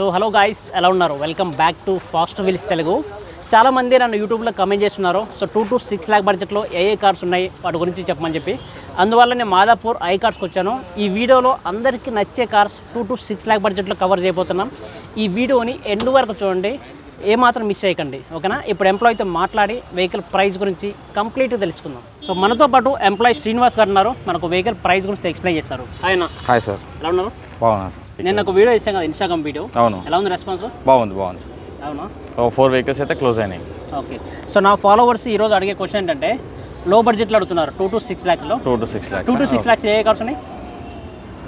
So hello guys ఎలా ఉన్నారు? Welcome back to fast wheels Telugu. చాలా మంది నన్ను యూట్యూబ్లో కమెంట్ చేస్తున్నారు. So two to six lakh బడ్జెట్లో ఏ ఏ కార్స్ ఉన్నాయి? వాటి గురించి చెప్పమని చెప్పి. అందువల్ల నేను మాదాపూర్ ఐ కార్స్కి వచ్చాను. ఈ వీడియోలో అందరికీ నచ్చే cars two to six lakh బడ్జెట్లో కవర్ చేయబోతున్నాం. ఈ వీడియోని ఎండ్ వరకు చూడండి. ఏమాత్రం మిస్ చేయకండి. ఓకేనా? ఇప్పుడు ఎంప్లాయీతో మాట్లాడి వెహికల్ ప్రైస్ గురించి కంప్లీట్గా తెలుసుకుందాం. సో మనతో పాటు ఎంప్లాయీ శ్రీనివాస్ గారు ఉన్నారు. మనకు వెహికల్ ప్రైస్ గురించి ఎక్స్ప్లెయిన్ చేస్తారు. ఆయన హాయ్ సార్. ఎలా ఉన్నారు? బాగున్నా సార్. నేను ఒక వీడియో ఇస్తాను కదా ఇన్స్టాగ్రామ్ వీడియో అవును. ఎలా ఉంది రెస్పాన్స్ బాగుంది బాగుంది అవునా? ఓ ఫోర్ వెహికల్స్ అయితే క్లోజ్ అయినాయి. ఓకే. సో నా ఫాలోవర్స్ ఈరోజు అడిగే క్వశ్చన్ ఏంటంటే లో బడ్జెట్లో అడుగుతున్నారు two to six ల్యాక్స్లో two to six two lakhs to six lakhs A cars ఉన్నాయి?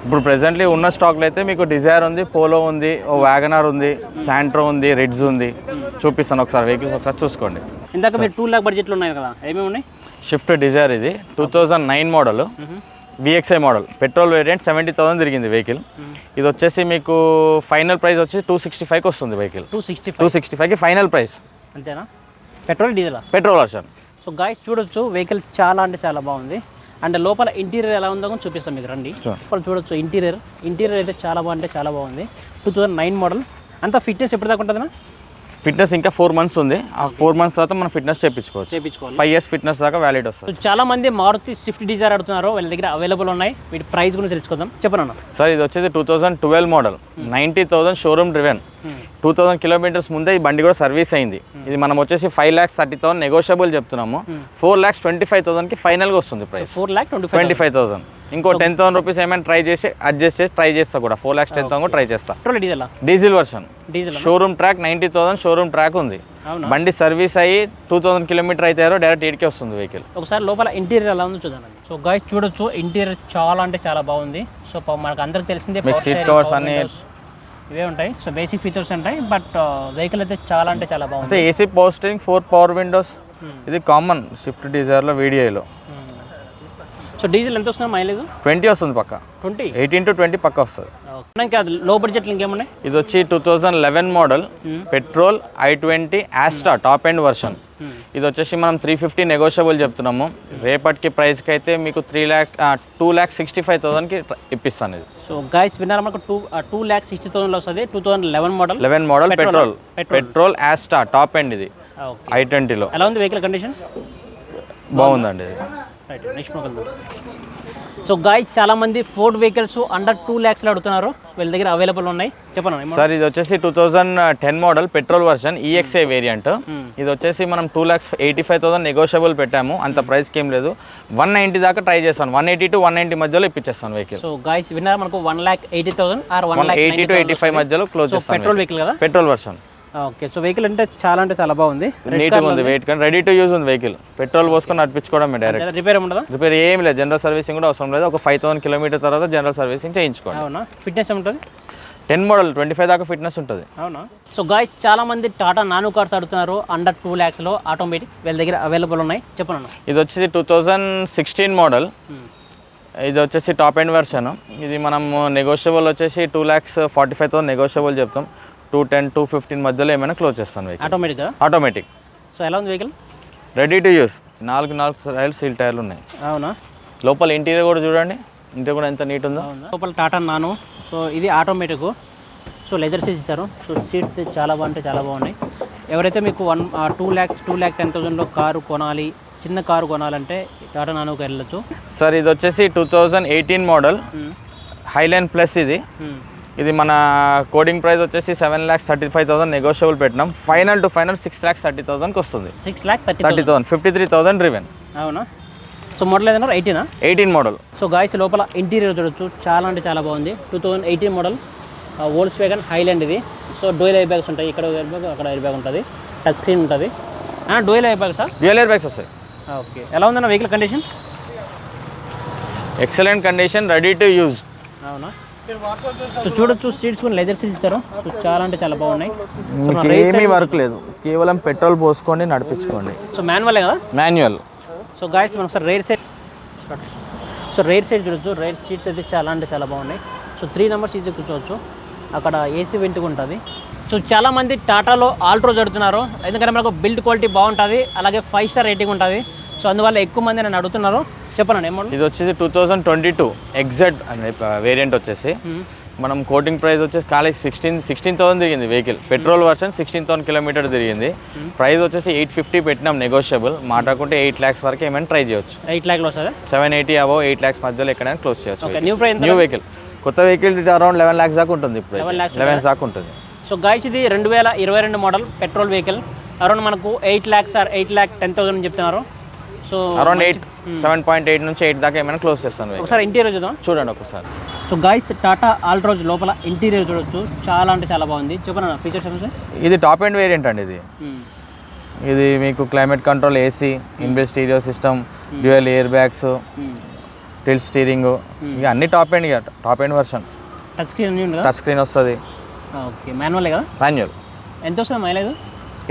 ఇప్పుడు ప్రెసెంట్లీ ఉన్న స్టాక్లో అయితే మీకు డిజైర్ ఉంది పోలో ఉంది ఓ వ్యాగనార్ ఉంది శాంట్రో ఉంది రెడ్స్ ఉంది. చూపిస్తాను ఒకసారి వెహికల్స్ ఒకసారి చూసుకోండి. ఇందాక మీరు టూ ల్యాక్ బడ్జెట్లో ఉన్నాయి కదా ఏమేమి ఉన్నాయి? షిఫ్ట్ డిజైర్ ఇది two thousand nine model VXI model petrol variant seventy thousand తిరిగింది వెహికల్ ఇది వచ్చేసి మీకు ఫైనల్ ప్రైస్ వచ్చి టూ సిక్స్టీ ఫైవ్కి వస్తుంది vehicle two sixty two sixty ఫైవ్కి ఫైనల్ ప్రైస్ అంతేనా? Petrol డీజిలా? Petrol version. So guys చూడొచ్చు వెహికల్ చాలా అంటే చాలా బాగుంది. అండ్ లోపల ఇంటీరియర్ ఎలా ఉందో కూడా చూపిస్తాం మీకు రండి. లోపల చూడొచ్చు ఇంటీరియర్ ఇంటీరియర్ అయితే చాలా బాగుంటే చాలా బాగుంది. టూ థౌజండ్ నైన్ మోడల్ అంత ఫిట్నెస్ ఎప్పుడు దాకా ఉంటుందన్నా? ఫిట్నెస్ ఇంకా ఫోర్ మంత్స్ ఉంది. ఆ ఫోర్ మంత్స్ తర్వాత మనం ఫిట్నెస్ చేయించుకోవచ్చు చేయించుకోవాలి ఫైవ్ ఇయర్స్ ఫిట్నెస్ దాకా వ్యాలిడ్ వస్తుంది. చాలా మంది మారుతి స్విఫ్ట్ డిజైర్ అడుగుతున్నారు వాళ్ళ దగ్గర అవైలబుల్ ఉన్నాయి. వీటి ప్రైస్ గురించి తెలుసుకుందాం. చెప్పనన్నా సార్ ఇది వచ్చేసి two thousand twelve model ninety thousand showroom driven two thousand kilometres ముందే ఈ బండి కూడా సర్వీస్ అయింది. ఇది మనం వచ్చేసి five lakhs thirty thousand negotiable చెప్తున్నాము. ఫోర్ ల్యాక్స్ ట్వంటీ ఫైవ్ థౌసండ్కి ఫైనల్గా వస్తుంది price four lakh twenty five thousand ఇంకో టెన్ థౌసండ్ రూపీస్ ఏమైనా ట్రై చేసి అడ్జస్ట్ చేసి ట్రై చేస్తా కూడా. ఫోర్ ల్యాక్స్ టెన్ థౌసండ్ కూడా ట్రై చేస్తా. Diesel diesel version diesel showroom track ninety thousand showroom track ఉంది. బండి సర్వీస్ అయ్యి టూ థౌసండ్ కిలోమీటర్ అయితే డైరెక్ట్ ఇటుకే వస్తుంది వెహికల్ ఒకసారి లోపల ఇంటీరియర్ ఎలా ఉందో చూద్దాం సో గాయస్ చూడొచ్చు ఇంటీరియర్ చాలా అంటే చాలా బాగుంది. సో మనకు అందరికి తెలిసిందే covers power అన్ని- ఇవే ఉంటాయి. సో బేసిక్ ఫీచర్స్ ఉంటాయి బట్ వెహికల్ అయితే చాలా అంటే చాలా బాగుంది. AC posting four power windows ఇది కామన్ స్విఫ్ట్ డిజైర్లో వీడియోలో సో డీజిల్ ఎంత వస్తుంది మైలేజ్? ట్వంటీ వస్తుంది పక్క. ట్వంటీ? ఎయిటీన్ టు ట్వంటీ పక్క వస్తుంది. ఇంకా లో బడ్జెట్లో ఇంకేమున్నాయి? ఇది వచ్చి two thousand eleven model petrol i twenty Asta top end version. ఇది వచ్చేసి మనం త్రీ ఫిఫ్టీ నెగోషియబుల్ చెప్తున్నాము. రేపటికి ప్రైస్కి అయితే మీకు three lakh two lakh sixty five థౌసండ్కి ఇప్పిస్తాను ఇది. సో గాయస్ విన్నారా మనకు టూ టూ ల్యాక్ సిక్స్టీ థౌసండ్లో వస్తుంది two thousand eleven model eleven model. Petrol. Petrol. Asta top end ఇది. ఐ ట్వంటీలో. ఎలా ఉంది వెహికల్ కండిషన్ బాగుందండి ఇది. Right next model so guys చాలా మంది ఫోర్డ్ వెహికల్స్ అండర్ టూ ల్యాక్స్లో అడుగుతున్నారు. వీళ్ళ దగ్గర అవైలబుల్ ఉన్నాయి. చెప్పను సార్ ఇది వచ్చేసి two thousand ten model petrol version EXI variant ఇది వచ్చేసి మనం two lakhs eighty five thousand negotiable పెట్టాము. అంత ప్రైస్కి ఏం లేదు. వన్ నైంటీ దాకా ట్రై చేస్తాను. One eighty to one ninety మధ్యలో ఇప్పించేస్తాను వెహికల్ సో గాయస్ విన్నారా మనకు one lakh eighty thousand or one lakh eighty to eighty five మధ్యలో క్లోజ్ పెట్రోల్ వెహికల్ కదా? Petrol version okay so vehicle అంటే చాలా అంటే చాలా బాగుంది. నీట్గా ఉంది వెయిట్ కానీ రెడీ టు యూజ్ ఉంది వెహికల్ పెట్రోల్ పోసుకొని నడిపించుకోవడమే డైరెక్ట్ రిపేర్ ఉండదా రిపేర్ ఏం లేదు. జనరల్ సర్వీసింగ్ కూడా అవసరం లేదు. ఒక ఫైవ్ థౌసండ్ కిలోమీటర్ తర్వాత జనరల్ సర్వీసింగ్ చేయించుకోండి. అవునా? ఫిట్నెస్ ఉంటుంది టెన్ మోడల్ ట్వంటీ ఫైవ్ దాకా ఫిట్నెస్ ఉంటుంది. అవునా? సో గాయస్ చాలా మంది టాటా నానో కార్స్ అడుగుతున్నారు. అండర్ టూ ల్యాక్స్లో ఆటోమేటిక్ వీళ్ళ దగ్గర అవైలబుల్ ఉన్నాయి. చెప్పను ఇది వచ్చేసి టూ థౌజండ్ సిక్స్టీన్ మోడల్ ఇది వచ్చేసి టాప్ ఎండ్ వెర్షన్ ఇది మనం నెగోషియబుల్ వచ్చేసి two lakhs forty five thousand negotiable చెప్తాం. టూ టెన్ టూ ఫిఫ్టీన్ మధ్యలో ఏమైనా క్లోజ్ చేస్తాను వెహికల్ ఆటోమేటిక్ ఆటోమేటిక్ సో ఎలా ఉంది వెహికల్ రెడీ టు యూస్ నాలుగు నాలుగు టైర్లు సీల్ టైర్లు ఉన్నాయి. అవునా? లోపల ఇంటీరియర్ కూడా చూడండి. ఇంటీరియర్ కూడా ఎంత నీట్ ఉందో. లోపల టాటా నానో సో ఇది ఆటోమేటిక్ సో లెదర్ సీట్స్ ఇచ్చారు. సో సీట్స్ చాలా బాగుంటే చాలా బాగున్నాయి. ఎవరైతే మీకు one two lakhs two lakh ten థౌసండ్లో car కొనాలి చిన్న కారు కొనాలంటే టాటా నానోకి వెళ్ళొచ్చు. సార్ ఇది వచ్చేసి two thousand eighteen model highline plus ఇది. ఇది మన కోడింగ్ ప్రైస్ వచ్చేసి seven lakhs thirty five thousand negotiable పెట్టినాం. Final to final six lakhs thirty థౌసండ్కి వస్తుంది. Six lakh thirty thirty thousand fifty three thousand రివెన్ అవునా? సో మోడల్ ఏదన్నారు ఎయిటీనా ఎయిటీన్ మోడల్ సో గాయస్ లోపల ఇంటీరియర్ చూడొచ్చు. చాలా అంటే చాలా బాగుంది. Two thousand eighteen model Volkswagen highline ఇది. సో డోయల్ ఎయిర్ బ్యాగ్స్ ఉంటాయి. ఇక్కడ ఎయిర్ బ్యాగ్ అక్కడ ఎయిర్ బ్యాగ్ ఉంటుంది. టచ్ స్క్రీన్ ఉంటుంది. Dual air bag sir dual air bags వస్తాయి. ఓకే. ఎలా ఉందన్న vehicle condition excellent condition ready to use అవునా? సో చూడొచ్చు సీట్స్ కూడా లెదర్ సీట్స్ ఇచ్చారు. సో చాలా అంటే చాలా బాగున్నాయి. ఏమీ వర్క్ లేదు. కేవలం పెట్రోల్ పోసుకోండి నడిపించుకోండి. సో మాన్యువలే కదా? మాన్యువల్ సో గాయస్ మనం sir rear side so rear side చూడొచ్చు. రైర్ సీట్స్ అయితే చాలా అంటే చాలా బాగున్నాయి. సో త్రీ నెంబర్స్ ఈజీ కూర్చోవచ్చు. అక్కడ ఏసీ వెంట్గా ఉంటుంది. సో చాలా మంది టాటాలో ఆల్ట్రోజ్ అడుగుతున్నారు ఎందుకంటే మనకు బిల్డ్ క్వాలిటీ బాగుంటుంది. అలాగే ఫైవ్ స్టార్ రేటింగ్ ఉంటుంది. సో అందువల్ల ఎక్కువ మంది నన్ను అడుగుతున్నారు. చెప్పనండి ఇది వచ్చేసి two thousand twenty two exact అనే వేరియంట్ వచ్చేసి. మనం కోటింగ్ ప్రైస్ వచ్చేసి కాలేజ్ సిక్స్టీన్ సిక్స్టీన్ థౌసండ్ తిరిగింది vehicle petrol version sixteen thousand kilometre తిరిగింది. ప్రైస్ వచ్చేసి ఎయిట్ ఫిఫ్టీ పెట్టినాం నెగోషియబుల్ మాట్లాడుకుంటే ఎయిట్ ల్యాక్స్ వరకు ఏమైనా ట్రై చేయొచ్చు. ఎయిట్ ల్యాక్లో వస్తుందా సెవెన్ ఎయిటీ అబో ఎయిట్ ల్యాక్స్ మధ్యలో ఎక్కడైనా క్లోజ్ చేయొచ్చు న్యూ ప్రైస్ న్యూ వెహికల్ కొత్త వెహికల్ అరౌండ్ లెవెన్ ల్యాక్స్ దాకా ఉంటుంది ఇప్పుడు 11 lakhs లెవెన్ దాకా ఉంటుంది. సో గాయస్ ఇది రెండు వేల ఇరవై రెండు మోడల్ పెట్రోల్ వెహికల్ అరౌండ్ మనకు eight lakhs or eight lakh ten thousand అని చెప్తున్నారు. So around eight seven point eight నుంచి ఎయిట్ దాకా ఏమైనా క్లోజ్ చేస్తాను. ఒకసారి ఇంటీరియర్ చూద్దాం చూడండి ఒకసారి. సో గాయస్ టాటా ఆల్ట్రోజ్ లోపల ఇంటీరియర్ చూడొచ్చు. చాలా అంటే చాలా బాగుంది. చెప్పండి ఫీచర్స్ ఏమి సార్ ఇది టాప్ ఎండ్ వేరియంట్ అండి ఇది. ఇది మీకు climate control AC inbuilt stereo system dual air bags tilt steering ఇక అన్ని టాప్ ఎండ్ ఇక top end version touch screen touch screen వస్తుంది. ఓకే మాన్యువలే కదా? మాన్యువల్ ఎంత వస్తుంది మైలేజ్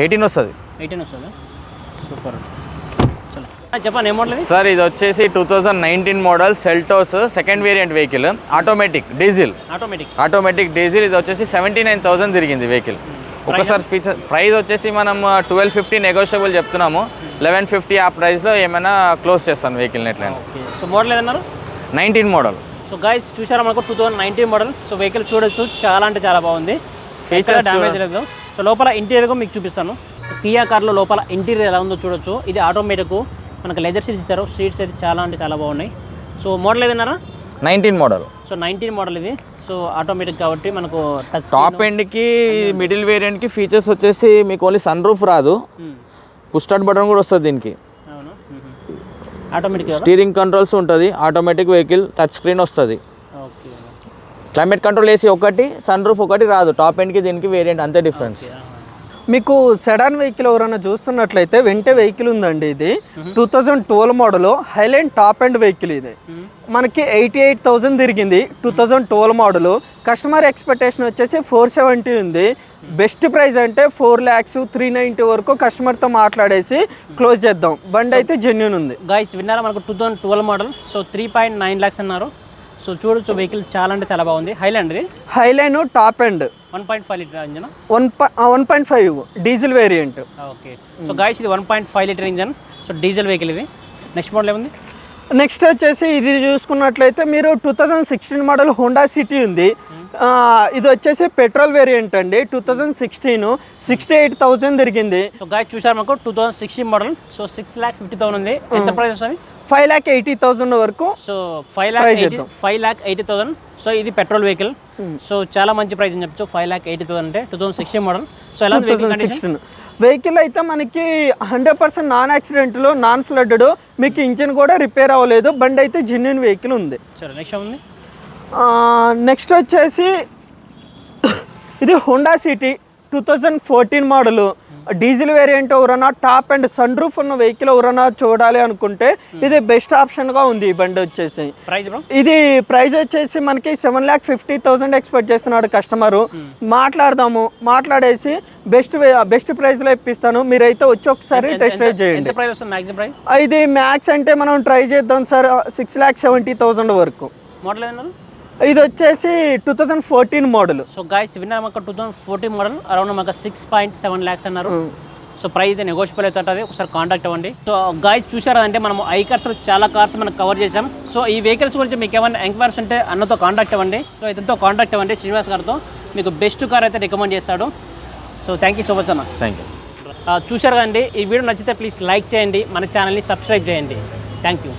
ఎయిటీన్ వస్తుంది. ఎయిటీన్ వస్తుందా? సూపర్ చెప్పండి సార్ ఇది వచ్చేసి two thousand nineteen model Seltos second variant vehicle automatic diesel. Automatic. Automatic diesel ఇది వచ్చేసి సెవెంటీ నైన్ థౌసండ్ తిరిగింది వెహికల్. ఒకసారి ఫీచర్ ప్రైస్ వచ్చేసి మనం ట్వెల్వ్ ఫిఫ్టీ నెగోషియబుల్ చెప్తున్నాము. లెవెన్ ఫిఫ్టీ ఆ ప్రైస్లో ఏమైనా క్లోజ్ చేస్తాను వెహికల్ ఎట్లా so model ఏదన్నారు? Nineteen model. So guys చూసారా మనకు two thousand nineteen model so vehicle చూడొచ్చు చాలా అంటే చాలా బాగుంది. ఫీచర్ డ్యామేజ్ లేదు. సో లోపల ఇంటీరియర్ కూడా మీకు చూపిస్తాను. కియా కార్లో లోపల ఇంటీరియర్ ఎలా ఉందో చూడొచ్చు. ఇది ఆటోమేటిక్ మనకు లెజర్ సీట్స్ ఇచ్చారు. సీట్స్ అయితే చాలా అంటే చాలా బాగున్నాయి. So model ఏదన్నారా nineteen model so nineteen model ఇది. సో ఆటోమేటిక్ కాబట్టి మనకు టాప్ ఎండ్కి మిడిల్ వేరియంట్కి ఫీచర్స్ వచ్చేసి మీకు ఓన్లీ సన్ రూఫ్ రాదు. పుష్ స్టార్ట్ బటన్ కూడా వస్తుంది దీనికి. అవును? ఆటోమేటిక్ స్టీరింగ్ కంట్రోల్స్ ఉంటుంది. ఆటోమేటిక్ వెహికల్ టచ్ స్క్రీన్ వస్తుంది. క్లైమేట్ కంట్రోల్ ఏసీ ఒకటి సన్ రూఫ్ ఒకటి రాదు. టాప్ ఎండ్కి దీనికి వేరియంట్ అంతే డిఫరెన్స్ మీకు సెడాన్ వెహికల్ ఎవరైనా చూస్తున్నట్లయితే వెంటే వెహికల్ ఉందండి ఇది. Two thousand twelve model Highline top end vehicle ఇది. మనకి ఎయిటీ ఎయిట్ థౌజండ్ తిరిగింది two thousand twelve model customer expectation వచ్చేసి ఫోర్ సెవెంటీ ఉంది. బెస్ట్ ప్రైస్ అంటే ఫోర్ ల్యాక్స్ త్రీ నైంటీ వరకు కస్టమర్తో మాట్లాడేసి క్లోజ్ చేద్దాం. బండి అయితే జెన్యున్ ఉంది. గైస్ విన్నారా మనకు two thousand twelve model so three point nine lakhs అన్నారు. సో చూడొచ్చు వెహికల్ చాలా అంటే చాలా బాగుంది. హైలాండ్ ఇది? Highline top end one point five litre engine? One one point five diesel variant. Okay. So guys ఇది one point five litre engine. So diesel vehicle ఇది. Next model ఏముంది? నెక్స్ట్ వచ్చేసి ఇది చూసుకున్నట్లయితే మీరు two thousand sixteen model Honda City ఉంది. ఆ, ఇది వచ్చేసి పెట్రోల్ వేరియంట్ అండి. Two thousand sixteen sixty eight thousand తిరిగింది. సో గాయస్ చూసారు మనకు two thousand sixteen model so six lakh fifty thousand ఉంది. ఎంత ప్రైస్ వస్తుంది? ఫైవ్ ల్యాక్ ఎయిటీ థౌజండ్ వరకు so five lakh. Five lakh eighty thousand so ఇది petrol vehicle so చాలా మంచి ప్రైస్ అని చెప్పచ్చు. ఫైవ్ ల్యాక్ ఎయిటీ థౌసండ్ అంటే two thousand sixteen model so ఎలా సిక్స్టీన్ వెహికల్ అయితే మనకి హండ్రెడ్ పర్సెంట్ నాన్ యాక్సిడెంట్లో నాన్ ఫ్లడ్డ్ మీకు ఇంజిన్ కూడా రిపేర్ అవ్వలేదు. బండి అయితే జెన్యున్ వెహికల్ ఉంది. సరే నెక్స్ట్ ఉంది. నెక్స్ట్ వచ్చేసి ఇది Honda City two thousand fourteen model. Diesel variant ఎవరన్నా టాప్ అండ్ సన్ రూఫ్ ఉన్న వెహికల్ ఎవరన్నా చూడాలి అనుకుంటే ఇది బెస్ట్ ఆప్షన్గా ఉంది ఈ బండి వచ్చేసి. ఇది ప్రైస్ వచ్చేసి మనకి seven lakh fifty thousand expect చేస్తున్నాడు కస్టమరు. మాట్లాడదాము. మాట్లాడేసి బెస్ట్ బెస్ట్ ప్రైస్లో ఇప్పిస్తాను. మీరైతే వచ్చి ఒకసారి టెస్ట్ డ్రైవ్ చేయండి. ఇది మ్యాక్స్ అంటే మనం ట్రై చేద్దాం sir. Six lakh seventy thousand వరకు. మోడల్ ఇది వచ్చేసి two thousand fourteen model. So guys విన్నారు మాకు two thousand fourteen model around మాకు సిక్స్ పాయింట్ సెవెన్ ల్యాక్స్ అన్నారు. సో ప్రైస్ అయితే నెగోషియబుల్ అవుతుంటుంది ఒకసారి కాంటాక్ట్ అవ్వండి. సో గాయస్ చూసారా అంటే మనం ఐ కార్స్ చాలా కార్స్ మనం కవర్ చేసాం సో ఈ వెహికల్స్ గురించి మీకు ఏమైనా ఎంక్వైరీస్ ఉంటే అన్నతో కాంటాక్ట్ అవ్వండి. సో ఇతనితో కాంటాక్ట్ అవ్వండి శ్రీనివాస్ గారితో. మీకు బెస్ట్ కార్ అయితే రికమెండ్ చేస్తాడు. So thank you so much అన్న. థ్యాంక్ యూ చూశారు కదండి ఈ వీడియో నచ్చితే ప్లీజ్ లైక్ చేయండి. మన ఛానల్ని సబ్స్క్రైబ్ చేయండి. Thank you